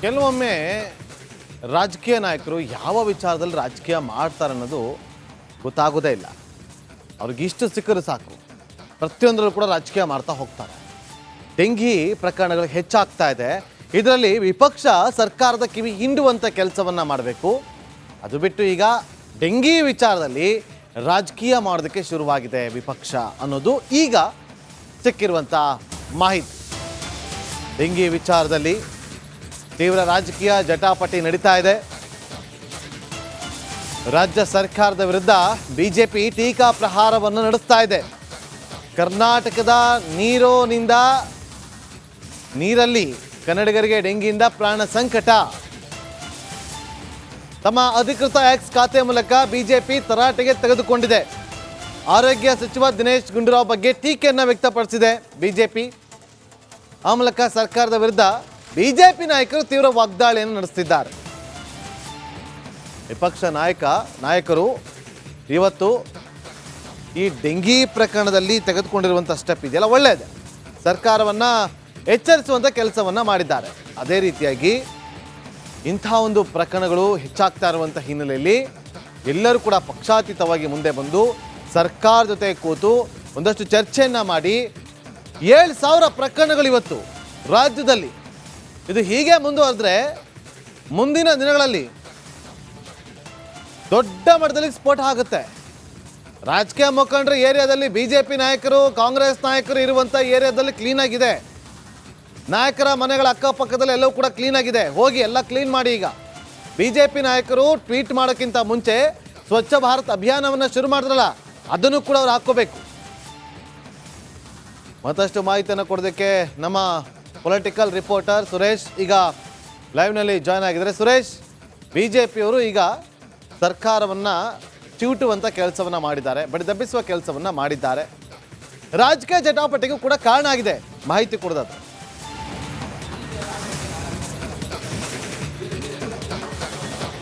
ಕೆಲವೊಮ್ಮೆ ರಾಜಕೀಯ ನಾಯಕರು ಯಾವ ವಿಚಾರದಲ್ಲಿ ರಾಜಕೀಯ ಮಾಡ್ತಾರೆ ಅನ್ನೋದು ಗೊತ್ತಾಗೋದೇ ಇಲ್ಲ. ಅವ್ರಿಗೆ ಸಿಕ್ಕರೆ ಸಾಕು. ಪ್ರತಿಯೊಂದರಲ್ಲೂ ಕೂಡ ರಾಜಕೀಯ ಮಾಡ್ತಾ ಹೋಗ್ತಾರೆ. ಡೆಂಗಿ ಪ್ರಕರಣಗಳು ಹೆಚ್ಚಾಗ್ತಾ ಇದೆ. ಇದರಲ್ಲಿ ವಿಪಕ್ಷ ಸರ್ಕಾರದ ಕಿವಿ ಹಿಂಡುವಂಥ ಕೆಲಸವನ್ನು ಮಾಡಬೇಕು. ಅದು ಬಿಟ್ಟು ಈಗ ಡೆಂಗಿ ವಿಚಾರದಲ್ಲಿ ರಾಜಕೀಯ ಮಾಡೋದಕ್ಕೆ ಶುರುವಾಗಿದೆ ವಿಪಕ್ಷ ಅನ್ನೋದು ಈಗ ಸಿಕ್ಕಿರುವಂಥ ಮಾಹಿತಿ. ಡೆಂಗಿ ವಿಚಾರದಲ್ಲಿ ತೀವ್ರ ರಾಜಕೀಯ ಜಟಾಪಟಿ ನಡೀತಾ ಇದೆ. ರಾಜ್ಯ ಸರ್ಕಾರದ ವಿರುದ್ಧ ಬಿಜೆಪಿ ಟೀಕಾ ಪ್ರಹಾರವನ್ನು ನಡೆಸ್ತಾ ಇದೆ. ಕರ್ನಾಟಕದ ನೀರೋನಿಂದ ನೀರಲ್ಲಿ ಕನ್ನಡಿಗರಿಗೆ ಡೆಂಗಿಯಿಂದ ಪ್ರಾಣ ಸಂಕಟ. ತಮ್ಮ ಅಧಿಕೃತ ಎಕ್ಸ್ ಖಾತೆ ಮೂಲಕ ಬಿಜೆಪಿ ತರಾಟೆಗೆ ತೆಗೆದುಕೊಂಡಿದೆ. ಆರೋಗ್ಯ ಸಚಿವ ದಿನೇಶ್ ಗುಂಡೂರಾವ್ ಬಗ್ಗೆ ಟೀಕೆಯನ್ನು ವ್ಯಕ್ತಪಡಿಸಿದೆ ಬಿಜೆಪಿ. ಆ ಮೂಲಕ ಸರ್ಕಾರದ ವಿರುದ್ಧ ಬಿಜೆಪಿ ನಾಯಕರು ತೀವ್ರ ವಾಗ್ದಾಳಿಯನ್ನು ನಡೆಸುತ್ತಿದ್ದಾರೆ ವಿಪಕ್ಷ ನಾಯಕ, ನಾಯಕರು ಇವತ್ತು ಈ ಡೆಂಗಿ ಪ್ರಕರಣದಲ್ಲಿ ತೆಗೆದುಕೊಂಡಿರುವಂಥ ಸ್ಟೆಪ್ ಇದೆಯಲ್ಲ, ಒಳ್ಳೆಯದೆ. ಸರ್ಕಾರವನ್ನು ಎಚ್ಚರಿಸುವಂಥ ಕೆಲಸವನ್ನು ಮಾಡಿದ್ದಾರೆ. ಅದೇ ರೀತಿಯಾಗಿ ಇಂಥ ಒಂದು ಪ್ರಕರಣಗಳು ಹೆಚ್ಚಾಗ್ತಾ ಇರುವಂಥ ಹಿನ್ನೆಲೆಯಲ್ಲಿ ಎಲ್ಲರೂ ಕೂಡ ಪಕ್ಷಾತೀತವಾಗಿ ಮುಂದೆ ಬಂದು ಸರ್ಕಾರ ಜೊತೆ ಕೂತು ಒಂದಷ್ಟು ಚರ್ಚೆಯನ್ನು ಮಾಡಿ ಏಳು ಸಾವಿರ ಪ್ರಕರಣಗಳು ಇವತ್ತು ರಾಜ್ಯದಲ್ಲಿ ಇದು ಹೀಗೆ ಮುಂದುವರೆದ್ರೆ ಮುಂದಿನ ದಿನಗಳಲ್ಲಿ ದೊಡ್ಡ ಮಟ್ಟದಲ್ಲಿ ಸ್ಫೋಟ ಆಗುತ್ತೆ. ರಾಜಕೀಯ ಮುಖಂಡರು ಏರಿಯಾದಲ್ಲಿ ಬಿ ಜೆ ಪಿ ನಾಯಕರು, ಕಾಂಗ್ರೆಸ್ ನಾಯಕರು ಇರುವಂಥ ಏರಿಯಾದಲ್ಲಿ ಕ್ಲೀನ್ ಆಗಿದೆ. ನಾಯಕರ ಮನೆಗಳ ಅಕ್ಕಪಕ್ಕದಲ್ಲಿ ಎಲ್ಲವೂ ಕೂಡ ಕ್ಲೀನ್ ಆಗಿದೆ. ಹೋಗಿ ಎಲ್ಲ ಕ್ಲೀನ್ ಮಾಡಿ ಈಗ. ಬಿ ಜೆ ಪಿ ನಾಯಕರು ಟ್ವೀಟ್ ಮಾಡೋಕ್ಕಿಂತ ಮುಂಚೆ ಸ್ವಚ್ಛ ಭಾರತ್ ಅಭಿಯಾನವನ್ನು ಶುರು ಮಾಡಿದ್ರಲ್ಲ, ಅದನ್ನು ಕೂಡ ಅವ್ರು ಹಾಕೋಬೇಕು ಮತ್ತಷ್ಟು ಮಾಹಿತಿಯನ್ನು ಕೊಡೋದಕ್ಕೆ ನಮ್ಮ ಪೊಲಿಟಿಕಲ್ ರಿಪೋರ್ಟರ್ ಸುರೇಶ್ ಈಗ ಲೈವ್ನಲ್ಲಿ ಜಾಯ್ನ್ ಆಗಿದ್ದಾರೆ. ಸುರೇಶ್ ಬಿ ಜೆ ಪಿಯವರು ಈಗ ಸರ್ಕಾರವನ್ನು ಚಿವುಟುವಂಥ ಕೆಲಸವನ್ನು ಮಾಡಿದ್ದಾರೆ, ಬಡಿದಬ್ಬಿಸುವ ಕೆಲಸವನ್ನು ಮಾಡಿದ್ದಾರೆ. ರಾಜಕೀಯ ಜಟಾಪಟಿಗೂ ಕೂಡ ಕಾರಣ ಆಗಿದೆ, ಮಾಹಿತಿ ಕೊಡೋದಾದ್ರೆ.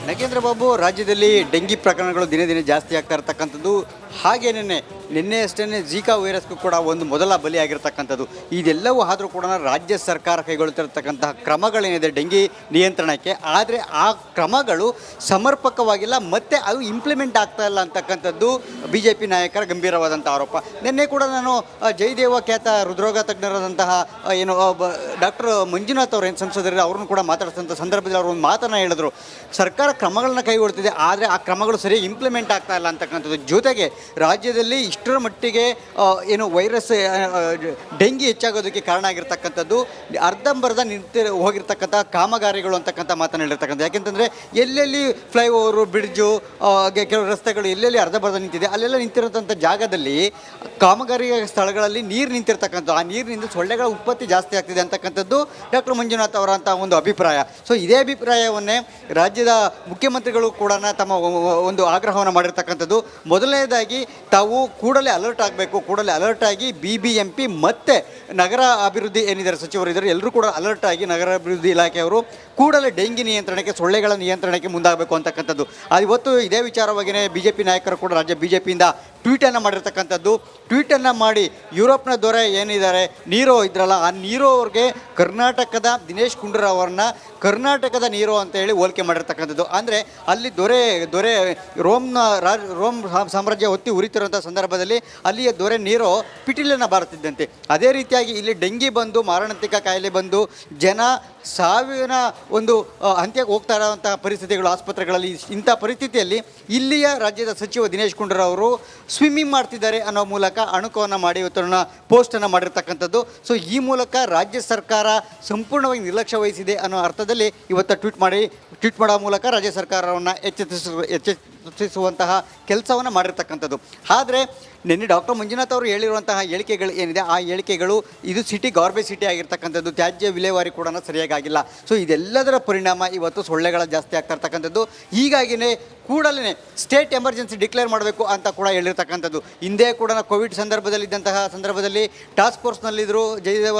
ನಗೇಂದ್ರ ಬಾಬು, ರಾಜ್ಯದಲ್ಲಿ ಡೆಂಗಿ ಪ್ರಕರಣಗಳು ದಿನೇ ದಿನೇ ಜಾಸ್ತಿ ಆಗ್ತಾ ಇರತಕ್ಕಂಥದ್ದು. ಹಾಗೇನೇ ನಿನ್ನೆ ಅಷ್ಟೇ ಜೀಕಾ ವೈರಸ್ಗೂ ಕೂಡ ಒಂದು ಮೊದಲ ಬಲಿಯಾಗಿರ್ತಕ್ಕಂಥದ್ದು. ಇದೆಲ್ಲವೂ ಆದರೂ ಕೂಡ ರಾಜ್ಯ ಸರ್ಕಾರ ಕೈಗೊಳ್ತಿರ್ತಕ್ಕಂತಹ ಕ್ರಮಗಳೇನಿದೆ ಡೆಂಗಿ ನಿಯಂತ್ರಣಕ್ಕೆ. ಆದರೆ ಆ ಕ್ರಮಗಳು ಸಮರ್ಪಕವಾಗಿಲ್ಲ, ಮತ್ತು ಅದು ಇಂಪ್ಲಿಮೆಂಟ್ ಆಗ್ತಾ ಇಲ್ಲ ಅಂತಕ್ಕಂಥದ್ದು ಬಿ ಜೆ ಪಿ ನಾಯಕರ ಗಂಭೀರವಾದಂಥ ಆರೋಪ. ನಿನ್ನೆ ಕೂಡ ನಾನು ಜಯದೇವ ಖ್ಯಾತ ಹೃದ್ರೋಗ ತಜ್ಞರಾದಂತಹ ಏನು ಡಾಕ್ಟರ್ ಮಂಜುನಾಥ್ ಅವರು ಏನು ಸಂಸದರು ಅವ್ರನ್ನೂ ಕೂಡ ಮಾತಾಡಿಸಿದಂಥ ಸಂದರ್ಭದಲ್ಲಿ ಅವರು ಒಂದು ಮಾತನ್ನು ಹೇಳಿದ್ರು. ಸರ್ಕಾರ ಕ್ರಮಗಳನ್ನ ಕೈಗೊಳ್ತಿದೆ ಆದರೆ ಆ ಕ್ರಮಗಳು ಸರಿಯಾಗಿ ಇಂಪ್ಲಿಮೆಂಟ್ ಆಗ್ತಾ ಇಲ್ಲ ಅಂತಕ್ಕಂಥದ್ದು. ಜೊತೆಗೆ ರಾಜ್ಯದಲ್ಲಿ ಇಷ್ಟರ ಮಟ್ಟಿಗೆ ಏನು ವೈರಸ್ ಡೆಂಗಿ ಹೆಚ್ಚಾಗೋದಕ್ಕೆ ಕಾರಣ ಆಗಿರ್ತಕ್ಕಂಥದ್ದು, ಅರ್ಧಂಬರ್ಧ ನಿಂತು ಹೋಗಿರ್ತಕ್ಕಂಥ ಕಾಮಗಾರಿಗಳು ಅಂತಕ್ಕಂಥ ಮಾತನ್ನು ಹೇಳಿರ್ತಕ್ಕಂಥ ಯಾಕೆಂತಂದರೆ, ಎಲ್ಲೆಲ್ಲಿ ಫ್ಲೈಓವರು, ಬ್ರಿಡ್ಜು ಕೆಲವು ರಸ್ತೆಗಳು ಎಲ್ಲೆಲ್ಲಿ ಅರ್ಧಂಬರ್ಧ ನಿಂತಿದೆ, ಅಲ್ಲೆಲ್ಲ ನಿಂತಿರೋಂಥ ಜಾಗದಲ್ಲಿ ಕಾಮಗಾರಿ ಸ್ಥಳಗಳಲ್ಲಿ ನೀರು ನಿಂತಿರ್ತಕ್ಕಂಥ ಆ ನೀರಿನಿಂದ ಸೊಳ್ಳೆಗಳ ಉತ್ಪತ್ತಿ ಜಾಸ್ತಿ ಆಗ್ತಿದೆ ಅಂತಕ್ಕಂಥದ್ದು ಡಾಕ್ಟರ್ ಮಂಜುನಾಥ್ ಅವರಂಥ ಒಂದು ಅಭಿಪ್ರಾಯ. ಸೊ, ಇದೇ ಅಭಿಪ್ರಾಯವನ್ನೇ ರಾಜ್ಯದ ಮುಖ್ಯಮಂತ್ರಿಗಳು ಕೂಡ ತಮ್ಮ ಒಂದು ಆಗ್ರಹವನ್ನು ಮಾಡಿರ್ತಕ್ಕಂಥದ್ದು. ಮೊದಲನೇದಾಗಿ ತಾವು ಕೂಡಲೇ ಅಲರ್ಟ್ ಆಗಬೇಕು, ಕೂಡಲೇ ಅಲರ್ಟ್ ಆಗಿ ಬಿ ಬಿ ಎಂ ಪಿ ಮತ್ತು ನಗರ ಅಭಿವೃದ್ಧಿ ಏನಿದ್ದಾರೆ ಸಚಿವರು ಇದ್ದಾರೆ, ಎಲ್ಲರೂ ಕೂಡ ಅಲರ್ಟ್ ಆಗಿ ನಗರ ಅಭಿವೃದ್ಧಿ ಇಲಾಖೆಯವರು ಕೂಡಲೇ ಡೆಂಗಿ ನಿಯಂತ್ರಣಕ್ಕೆ, ಸೊಳ್ಳೆಗಳ ನಿಯಂತ್ರಣಕ್ಕೆ ಮುಂದಾಗಬೇಕು ಅಂತಕ್ಕಂಥದ್ದು. ಇವತ್ತು ಇದೇ ವಿಚಾರವಾಗಿಯೇ ಬಿ ಜೆ ಪಿ ನಾಯಕರು ಕೂಡ ರಾಜ್ಯ ಬಿ ಜೆ ಪಿಯಿಂದ ಟ್ವೀಟನ್ನು ಮಾಡಿರ್ತಕ್ಕಂಥದ್ದು. ಟ್ವೀಟನ್ನು ಮಾಡಿ ಯುರೋಪ್ನ ದೊರೆ ಏನಿದ್ದಾರೆ? ನೀರೋ ಇದ್ರಲ್ಲ, ಆ ನೀರೋ ಅವ್ರಿಗೆ ಕರ್ನಾಟಕದ ದಿನೇಶ್ ಗುಂಡೂರಾವ್ ಅವ್ರನ್ನ ಕರ್ನಾಟಕದ ನೀರೋ ಅಂತ ಹೇಳಿ ಹೋಲಿಕೆ ಮಾಡಿರ್ತಕ್ಕಂಥದ್ದು. ಅಂದರೆ ಅಲ್ಲಿ ದೊರೆ ದೊರೆ ರೋಮ್ನ ರಾಜ್, ರೋಮ್ ಸಾಮ್ರಾಜ್ಯ ಹೊತ್ತಿ ಉರಿತಿರುವಂಥ ಸಂದರ್ಭದಲ್ಲಿ ಅಲ್ಲಿಯ ದೊರೆ ನೀರೋ ಪಿಟೀಲನ್ನು ಬಾರುತ್ತಿದ್ದಂತೆ ಅದೇ ರೀತಿಯಾಗಿ ಇಲ್ಲಿ ಡೆಂಗಿ ಬಂದು, ಮಾರಣಾಂತಿಕ ಕಾಯಿಲೆ ಬಂದು, ಜನ ಸಾವಿನ ಒಂದು ಅಂತ್ಯಕ್ಕೆ ಹೋಗ್ತಾ ಇರೋವಂಥ ಪರಿಸ್ಥಿತಿಗಳು, ಆಸ್ಪತ್ರೆಗಳಲ್ಲಿ ಇಂಥ ಪರಿಸ್ಥಿತಿಯಲ್ಲಿ ಇಲ್ಲಿಯ ರಾಜ್ಯದ ಸಚಿವ ದಿನೇಶ್ ಗುಂಡೂರಾವ್ ಅವರು ಸ್ವಿಮ್ಮಿಂಗ್ ಮಾಡ್ತಿದ್ದಾರೆ ಅನ್ನೋ ಮೂಲಕ ಅಣುಕವನ್ನು ಮಾಡಿ ಇವತ್ತನ್ನ ಪೋಸ್ಟನ್ನು ಮಾಡಿರ್ತಕ್ಕಂಥದ್ದು. ಸೊ ಈ ಮೂಲಕ ರಾಜ್ಯ ಸರ್ಕಾರ ಸಂಪೂರ್ಣವಾಗಿ ನಿರ್ಲಕ್ಷ್ಯ ವಹಿಸಿದೆ ಅನ್ನೋ ಅರ್ಥದಲ್ಲಿ ಇವತ್ತು ಟ್ವೀಟ್ ಮಾಡಿ, ಟ್ವೀಟ್ ಮಾಡೋ ಮೂಲಕ ರಾಜ್ಯ ಸರ್ಕಾರವನ್ನು ಎಚ್ಚೆತ್ತಿಸ ಎಚ್ಚೆತ್ತಿಸುವಂತಹ ಕೆಲಸವನ್ನು ಮಾಡಿರ್ತಕ್ಕಂಥದ್ದು. ಆದರೆ ನಿನ್ನೆ ಡಾಕ್ಟರ್ ಮಂಜುನಾಥ್ ಅವರು ಹೇಳಿರುವಂತಹ ಹೇಳಿಕೆಗಳು ಏನಿದೆ, ಆ ಹೇಳಿಕೆಗಳು ಇದು ಸಿಟಿ ಗಾರ್ಬೇಜ್ ಸಿಟಿ ಆಗಿರ್ತಕ್ಕಂಥದ್ದು, ತ್ಯಾಜ್ಯ ವಿಲೇವಾರಿ ಕೂಡ ಸರಿಯಾಗಿ ಆಗಿಲ್ಲ ಸೊ ಇದೆಲ್ಲದರ ಪರಿಣಾಮ ಇವತ್ತು ಸೊಳ್ಳೆಗಳ ಜಾಸ್ತಿ ಆಗ್ತಾ ಇರ್ತಕ್ಕಂಥದ್ದು. ಕೂಡಲೇ ಸ್ಟೇಟ್ ಎಮರ್ಜೆನ್ಸಿ ಡಿಕ್ಲೇರ್ ಮಾಡಬೇಕು ಅಂತ ಕೂಡ ಹೇಳಿರ್ತಕ್ಕಂಥದ್ದು. ಹಿಂದೆ ಕೂಡ ಕೋವಿಡ್ ಸಂದರ್ಭದಲ್ಲಿದ್ದಂತಹ ಸಂದರ್ಭದಲ್ಲಿ ಟಾಸ್ಕ್ ಫೋರ್ಸ್ನಲ್ಲಿದ್ದರು ಜಯದೇವ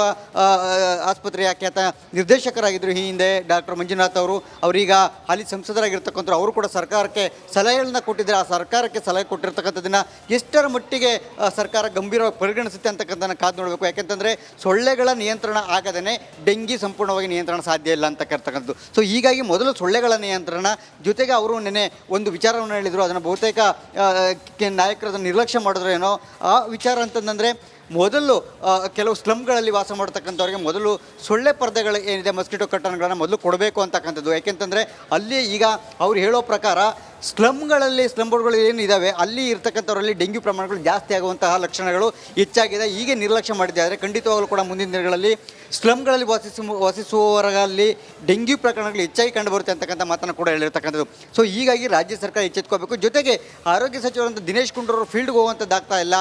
ಆಸ್ಪತ್ರೆಯ ಖ್ಯಾತ ನಿರ್ದೇಶಕರಾಗಿದ್ದರು ಈ ಹಿಂದೆ ಡಾಕ್ಟರ್ ಮಂಜುನಾಥ್ ಅವರು, ಅವರೀಗ ಹಾಲಿ ಸಂಸದರಾಗಿರ್ತಕ್ಕಂಥ ಅವರು ಕೂಡ ಸರ್ಕಾರಕ್ಕೆ ಸಲಹೆಗಳನ್ನ ಕೊಟ್ಟಿದ್ದಾರೆ ಆ ಸರ್ಕಾರಕ್ಕೆ ಸಲಹೆ ಕೊಟ್ಟಿರ್ತಕ್ಕಂಥದ್ದನ್ನು ಎಷ್ಟರ ಮಟ್ಟಿಗೆ ಮಟ್ಟಿಗೆ ಸರ್ಕಾರ ಗಂಭೀರವಾಗಿ ಪರಿಗಣಿಸುತ್ತೆ ಅಂತಕ್ಕಂಥ ಕಾದು ನೋಡಬೇಕು. ಯಾಕೆಂತಂದರೆ ಸೊಳ್ಳೆಗಳ ನಿಯಂತ್ರಣ ಆಗದೇ ಡೆಂಗಿ ಸಂಪೂರ್ಣವಾಗಿ ನಿಯಂತ್ರಣ ಸಾಧ್ಯ ಇಲ್ಲ ಅಂತಕ್ಕಂಥದ್ದು. ಸೊ ಹೀಗಾಗಿ ಮೊದಲು ಸೊಳ್ಳೆಗಳ ನಿಯಂತ್ರಣ, ಜೊತೆಗೆ ಅವರು ನೆನೆ ಒಂದು ವಿಚಾರವನ್ನು ಹೇಳಿದರು. ಅದನ್ನು ಬಹುತೇಕ ನಾಯಕರು ಅದನ್ನು ನಿರ್ಲಕ್ಷ್ಯ ಮಾಡಿದ್ರು ಏನೋ. ಆ ವಿಚಾರ ಅಂತಂದರೆ ಮೊದಲು ಕೆಲವು ಸ್ಲಮ್ಗಳಲ್ಲಿ ವಾಸ ಮಾಡ್ತಕ್ಕಂಥವ್ರಿಗೆ ಮೊದಲು ಸೊಳ್ಳೆ ಪರ್ದೆಗಳು ಏನಿದೆ, ಮಸ್ಕಿಟೋ ಕಟ್ಟಣಗಳನ್ನು ಮೊದಲು ಕೊಡಬೇಕು ಅಂತಕ್ಕಂಥದ್ದು. ಯಾಕೆಂತಂದರೆ ಅಲ್ಲಿ ಈಗ ಅವ್ರು ಹೇಳೋ ಪ್ರಕಾರ ಸ್ಲಮ್ಗಳಲ್ಲಿ ಸ್ಲಂಬೋರ್ಗಳು ಏನು ಏನಿದ್ದಾವೆ ಅಲ್ಲಿ ಇರ್ತಕ್ಕಂಥವರಲ್ಲಿ ಡೆಂಗ್ಯೂ ಪ್ರಮಾಣಗಳು ಜಾಸ್ತಿ ಆಗುವಂತಹ ಲಕ್ಷಣಗಳು ಹೆಚ್ಚಾಗಿದೆ. ಹೀಗೆ ನಿರ್ಲಕ್ಷ್ಯ ಮಾಡಿದೆ ಆದರೆ ಖಂಡಿತವಾಗಲೂ ಕೂಡ ಮುಂದಿನ ದಿನಗಳಲ್ಲಿ ಸ್ಲಮ್ಗಳಲ್ಲಿ ವಾಸಿಸು ವಾಸಿಸುವವರಲ್ಲಿ ಡೆಂಗ್ಯೂ ಪ್ರಕರಣಗಳು ಹೆಚ್ಚಾಗಿ ಕಂಡುಬರುತ್ತೆ ಅಂತಕ್ಕಂಥ ಮಾತನ್ನು ಕೂಡ ಹೇಳಿರ್ತಕ್ಕಂಥದ್ದು. ಸೊ ಹೀಗಾಗಿ ರಾಜ್ಯ ಸರ್ಕಾರ ಎಚ್ಚೆತ್ಕೋಬೇಕು. ಜೊತೆಗೆ ಆರೋಗ್ಯ ಸಚಿವರಂತ ದಿನೇಶ್ ಗುಂಡೂರು ಫೀಲ್ಡ್ಗೆ ಹೋಗುವಂಥದ್ದಾಗ್ತಾ ಇಲ್ಲ.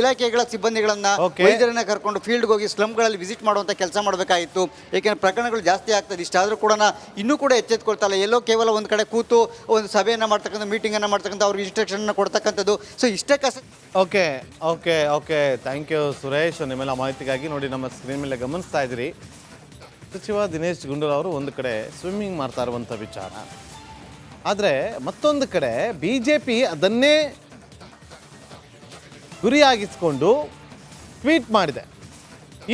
ಇಲಾಖೆಗಳ ಸಿಬ್ಬಂದಿಗಳನ್ನು. ವೈದ್ಯರನ್ನ ಕರ್ಕೊಂಡು ಫೀಲ್ಡ್ಗೆ ಹೋಗಿ ಸ್ಲಮ್ಗಳಲ್ಲಿ ವಿಸಿಟ್ ಮಾಡುವಂಥ ಕೆಲಸ ಮಾಡಬೇಕಾಗಿತ್ತು ಏಕೆಂದರೆ ಪ್ರಕರಣಗಳು ಜಾಸ್ತಿ ಆಗ್ತದೆ ಇಷ್ಟಾದರೂ ಕೂಡ ಇನ್ನೂ ಕೂಡ ಎಚ್ಚೆತ್ಕೊಳ್ತಾ ಇಲ್ಲ. ಎಲ್ಲೋ ಕೇವಲ ಒಂದು ಕಡೆ ಕೂತು ಒಂದು ಸಭೆಯನ್ನು ಮಾಡ್ತಕ್ಕಂಥ ಮೀಟಿಂಗನ್ನು ಮಾಡ್ತಕ್ಕಂಥ ಅವ್ರಿಗೆ ಇನ್ಸ್ಟ್ರಕ್ಷನ್ನ ಕೊಡ್ತಕ್ಕಂಥದ್ದು. ಸೊ ಇಷ್ಟೇ ಕಸ okay okay okay thank you Suresh ನಿಮ್ಮೆಲ್ಲ ಮಾಹಿತಿಗಾಗಿ ನೋಡಿ ನಮ್ಮ ಸ್ಕ್ರೀನ್ ಮೇಲೆ ಗಮನಿಸ್ತಾ ಇದ್ರಿ ಸಚಿವ ದಿನೇಶ್ ಗುಂಡೂರಾವ್ ಅವರು ಒಂದು ಕಡೆ ಸ್ವಿಮ್ಮಿಂಗ್ ಮಾಡ್ತಾ ಇರುವಂಥ ವಿಚಾರ. ಆದರೆ ಮತ್ತೊಂದು ಕಡೆ ಬಿ ಜೆ ಪಿ ಅದನ್ನೇ ಗುರಿಯಾಗಿಸಿಕೊಂಡು ಟ್ವೀಟ್ ಮಾಡಿದೆ.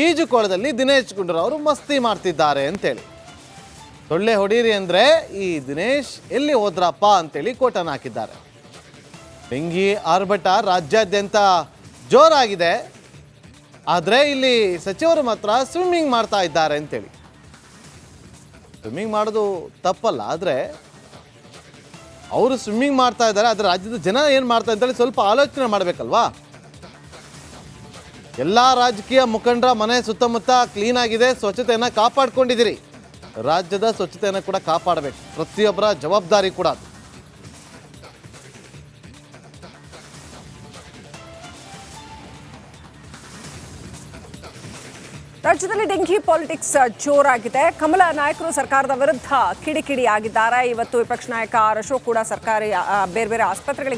ಈಜುಕೊಳದಲ್ಲಿ ದಿನೇಶ್ ಗುಂಡೂರಾವ್ ಅವರು ಮಸ್ತಿ ಮಾಡ್ತಿದ್ದಾರೆ ಅಂತೇಳಿ. ಸೊಳ್ಳೆ ಹೊಡೀರಿ ಅಂದರೆ ಈ ದಿನೇಶ್ ಎಲ್ಲಿ ಹೋದ್ರಪ್ಪ ಅಂತೇಳಿ ಕೋಟನ್ ಹಾಕಿದ್ದಾರೆ. ಬೆಂಗಿ ಆರ್ಭಟ ರಾಜ್ಯಾದ್ಯಂತ ಜೋರಾಗಿದೆ. ಆದರೆ ಇಲ್ಲಿ ಸಚಿವರು ಮಾತ್ರ ಸ್ವಿಮ್ಮಿಂಗ್ ಮಾಡ್ತಾ ಇದ್ದಾರೆ ಅಂತೇಳಿ. ಸ್ವಿಮ್ಮಿಂಗ್ ಮಾಡೋದು ತಪ್ಪಲ್ಲ, ಆದರೆ ಅವರು ಸ್ವಿಮ್ಮಿಂಗ್ ಮಾಡ್ತಾ ಇದ್ದಾರೆ, ಆದರೆ ರಾಜ್ಯದ ಜನ ಏನು ಮಾಡ್ತಾ ಇದ್ದಾರೆ ಸ್ವಲ್ಪ ಆಲೋಚನೆ ಮಾಡಬೇಕಲ್ವಾ? ಎಲ್ಲ ರಾಜಕೀಯ ಮುಖಂಡರ ಮನೆ ಸುತ್ತಮುತ್ತ ಕ್ಲೀನ್ ಆಗಿದೆ, ಸ್ವಚ್ಛತೆಯನ್ನು ಕಾಪಾಡ್ಕೊಂಡಿದ್ದೀರಿ. ರಾಜ್ಯದ ಸ್ವಚ್ಛತೆಯನ್ನು ಕೂಡ ಕಾಪಾಡಬೇಕು. ಪ್ರತಿಯೊಬ್ಬರ ಜವಾಬ್ದಾರಿ ಕೂಡ ಅದು. ರಾಜ್ಯದಲ್ಲಿ ಡೆಂಗಿ ಪಾಲಿಟಿಕ್ಸ್ ಜೋರಾಗಿದೆ. ಕಮಲ ನಾಯಕರು ಸರ್ಕಾರದ ವಿರುದ್ಧ ಕಿಡಿಕಿಡಿ ಆಗಿದ್ದಾರೆ ಇವತ್ತು ವಿಪಕ್ಷ ನಾಯಕ ಅಶೋಕ್ ಕೂಡ ಸರ್ಕಾರಿ ಬೇರೆ ಬೇರೆ ಆಸ್ಪತ್ರೆಗಳಿಗೆ